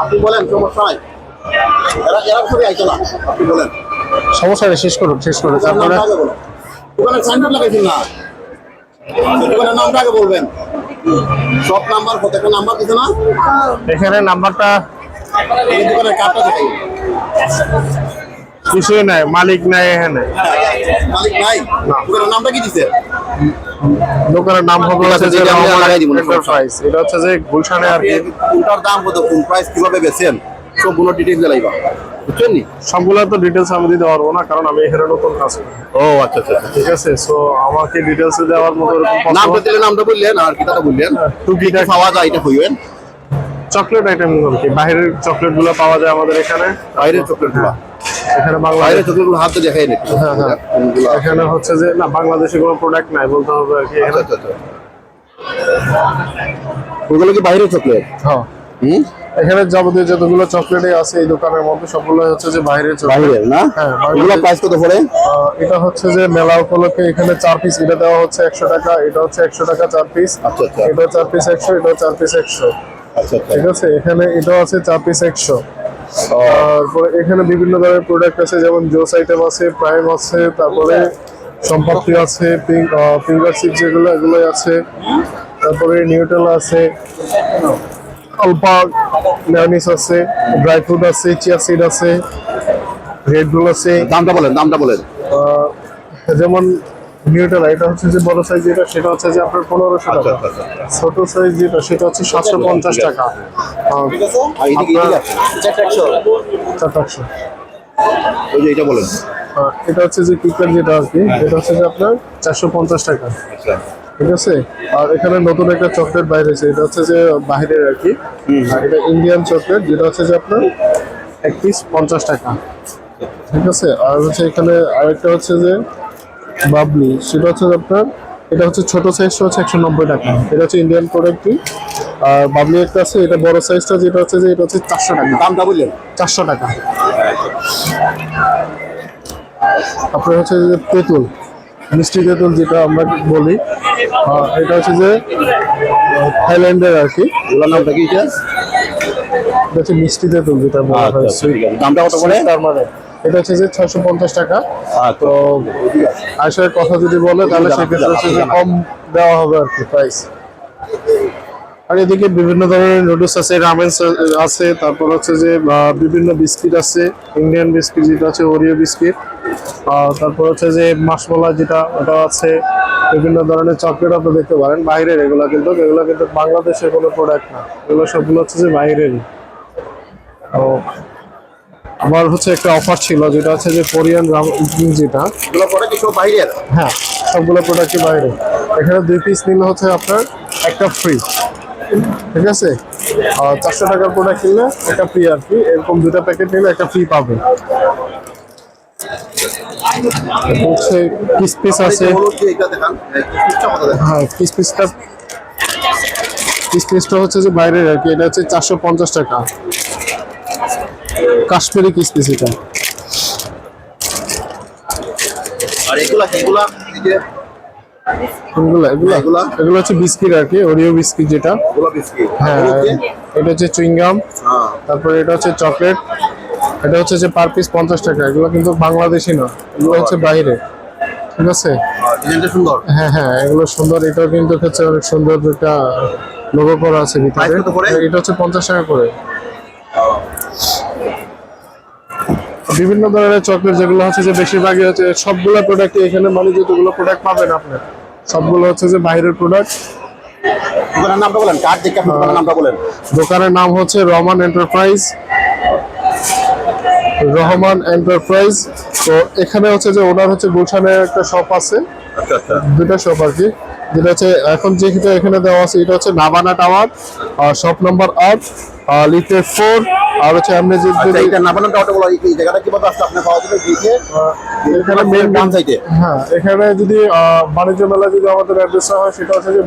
আপনি বলেন সমস্যা নাই এরা এরা সবই আইতো না আপনি বলেন। সমস্যা নেই শেষ করুন শেষ করুন। তারপরে দোকানের সাইনবোর্ড লাগাইছেন না? দোকানের নামটা আগে বলবেন। সব নাম্বার প্রত্যেকটা নাম্বার দিছে না? এখানে নাম্বারটা এই দোকানের কার্ডটা দেখাই। কিছুই নাই মালিক নাই এখানে। মালিক নাই? দোকানের নামটা কি দিছে? দোকানের নাম হবে হচ্ছে যে আমরা লাগাই দিব এন্টারপ্রাইজ। এটা হচ্ছে যে গুলশানে আর কি। কোনটার দাম কত? কোন প্রাইস কীভাবে বেচেন? সবগুলো ডিটেইলস জানাইবা বুঝছেন নি? সবগুলো তো ডিটেলস আমি দিতে পারব না কারণ আমি এখানে নতুন কাজ ও আচ্ছা আচ্ছা আচ্ছা। ঠিক আছে সো আমাকে ডিটেলস দেওয়ার মতো এরকম নামটা দিলে নামটা বললেন আর কিটাটা বললেন। টুকিটা কি পাওয়া যায় এটা হইবেন চকলেট আইটেম আর কি। বাইরের চকলেটগুলো পাওয়া যায় আমাদের এখানে। বাইরের চকলেটগুলো। এখানে বাংলাদেশ চকলেটগুলো হাতে দেখাই না হ্যাঁ হ্যাঁ। এখানে হচ্ছে যে না বাংলাদেশে কোনো প্রোডাক্ট নাই বলতে হবে আর কি আচ্ছা এখানে। আচ্ছা আচ্ছা ওগুলো কি বাইরের চকলেট হ্যাঁ। হুম? এখানে যাবতীয় যতগুলো চকলেটই আছে এই দোকানের মধ্যে সবগুলো হচ্ছে যে বাইরের চকলেট বাইরের না? হ্যাঁ। ওগুলো প্রাইস কত পড়ে? এটা হচ্ছে যে মেলা উপলক্ষে এখানে চার পিস এটা দেওয়া হচ্ছে একশো টাকা এটা হচ্ছে একশো টাকা চার পিস আচ্ছা। এটা চার পিস একশো এটা চার পিস একশো। আচ্ছা আচ্ছা। ঠিক আছে? এখানে এটাও আছে চার পিস একশো। তারপরে এখানে বিভিন্ন ধরনের প্রোডাক্ট আছে যেমন জোস আইটেম আছে প্রাইম আছে তারপরে সম্পত্তি আছে ফিঙ্গার চিপ যেগুলো এগুলো আছে। তারপরে নিউটেল আছে আলপা ম্যানিস আছে ড্রাই ফ্রুট আছে চিয়া সিড আছে রেড বুল আছে। দামটা বলেন দামটা বলেন। যেমন নিউটেলা এটা হচ্ছে যে বড় সাইজ যেটা সেটা হচ্ছে যে আপনার পনেরোশো আচ্ছা টাকা। আচ্ছা আচ্ছা। ছোট সাইজ যেটা সেটা হচ্ছে সাতশো পঞ্চাশ টাকা। আহ, আর এদিকে এদিকে আছে? চারটাশো ওই যে এটা বলেন। এটা হচ্ছে যে কিকার যেটা আর কি এটা হচ্ছে যে আপনার চারশো পঞ্চাশ টাকা। ঠিক আছে? আর এখানে নতুন একটা চকলেট বাইরে হয়েছে এটা হচ্ছে যে বাইরের আর কি। আর এটা ইন্ডিয়ান চকলেট যেটা হচ্ছে যে আপনার এক পিস পঞ্চাশ টাকা। ঠিক আছে? আর হচ্ছে এখানে আরেকটা হচ্ছে যে বাবলি সেটা হচ্ছে আপনার এটা হচ্ছে ছোট সাইজটা হচ্ছে একশো নব্বই টাকা। এটা হচ্ছে ইন্ডিয়ান প্রোডাক্টই আর বাবলি একটা আছে এটা বড় সাইজটা যেটা হচ্ছে যে এটা হচ্ছে চারশো টাকা। দামটা বললেন চারশো টাকা। তারপরে হচ্ছে যে তেঁতুল মিষ্টি তেঁতুল যেটা আমরা বলি এটা হচ্ছে যে থাইল্যান্ডের আর কি। ওগুলোর নামটা কি এটা হচ্ছে মিষ্টি তেঁতুল যেটা বলা আচ্ছা, হয় আচ্ছা, দামটা কত করে? তার মানে। এটা হচ্ছে যে ছয়শো পঞ্চাশ টাকা। তো আয়সার কথা যদি বলে, তাহলে সেক্ষেত্রে হচ্ছে যে কম দেওয়া হবে আর কি প্রাইস আর এদিকে বিভিন্ন ধরনের নুডলস আছে রামেন আছে, তারপর হচ্ছে যে বিভিন্ন বিস্কিট আছে ইন্ডিয়ান বিস্কিট যেটা আছে ওরিও বিস্কিট তারপর হচ্ছে যে মাসমলা যেটা ওটা আছে, বিভিন্ন ধরনের চকলেট আপনি দেখতে পারেন। বাইরের এগুলো কিন্তু এগুলো কিন্তু বাংলাদেশের কোনো প্রোডাক্ট না। এগুলো সবগুলো হচ্ছে যে বাইরেরই। আমার হচ্ছে একটা অফার ছিল যেটা হচ্ছে যে কোরিয়ান রাম যেটা। হ্যাঁ সবগুলো প্রোডাক্টই বাইরে। এখানে দুই পিস নিলে হচ্ছে আপনার একটা ফ্রি ঠিক আছে? আর চারশো টাকার প্রোডাক্ট কিনলে একটা ফ্রি আর কি। এরকম দুটা প্যাকেট নিলে একটা ফ্রি পাবে হচ্ছে পিস পিস আছে। হ্যাঁ পিস পিসটা পিস পিসটা হচ্ছে যে বাইরের আর কি। এটা হচ্ছে চারশো পঞ্চাশ টাকা। কাশ্মীরি কিস পিস এটা। আর এগুলা এগুলা? এগুলো এগুলা? এগুলো? হচ্ছে বিস্কিট আর কি ওরিও বিস্কিট যেটা। হ্যাঁ এটা হচ্ছে চুইংগাম। হ্যাঁ। তারপরে এটা হচ্ছে চকলেট। এটা হচ্ছে যে পার পিস পঞ্চাশ টাকা। এগুলো কিন্তু বাংলাদেশি না এগুলো হচ্ছে বাইরে। ঠিক আছে? সুন্দর। হ্যাঁ হ্যাঁ এগুলো সুন্দর। এটাও কিন্তু হচ্ছে অনেক সুন্দর একটা লোগো করা আছে ভিতরে? এটা হচ্ছে পঞ্চাশ টাকা করে। বিভিন্ন ধরনের চকলেট যেগুলো হচ্ছে যে বেশিরভাগই হচ্ছে সবগুলো প্রোডাক্ট এখানে মানে যতগুলো প্রোডাক্ট পাবেন আপনার সবগুলো হচ্ছে যে বাইরের প্রোডাক্ট দোকানের নামটা বলেন দেখে আপনি দোকানের নামটা বলেন? দোকানের নাম হচ্ছে রহমান এন্টারপ্রাইজ। রহমান এন্টারপ্রাইজ। তো এখানে হচ্ছে যে ওনার হচ্ছে গুলশানে একটা শপ আছে। আচ্ছা আচ্ছা। দুটা শপ আর কি। যেটা হচ্ছে এখন যেটা এখানে দেওয়া আছে এটা হচ্ছে নাবানা টাওয়ার শপ নাম্বার আট লিফটে ফোর আর হচ্ছে আপনি যে এটা নাপানাটা অটো বলা এই জায়গাটা কি বলতে? আসলে আচ্ছা, আপনি পাওয়া যাবে দিকে এখানে মেন ডান সাইডে হ্যাঁ এখানে যদি বাণিজ্য মেলা যদি আমাদের অ্যাড্রেস হয় সেটা হচ্ছে যে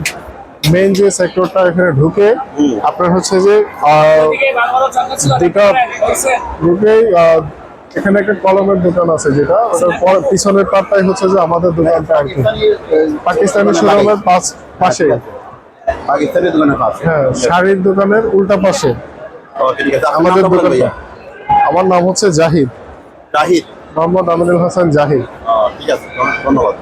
মেন যে সেক্টরটা এখানে ঢুকে আপনার হচ্ছে যে দুটা ঢুকেই এখানে একটা কলমের দোকান আছে যেটা ওটার পিছনের পাটটাই হচ্ছে যে আমাদের দোকানটা আর কি। পাকিস্তানের পাকিস্তানি পাশ পাশে। পাকিস্তানি দোকানের পাশে। হ্যাঁ শাড়ির দোকানের উল্টা পাশে। ঠিক আছে। আমাদের দোকানটা আমার নাম হচ্ছে জাহিদ। জাহিদ। মোহাম্মদ আমিনুল হাসান জাহিদ। ঠিক আছে ধন্যবাদ।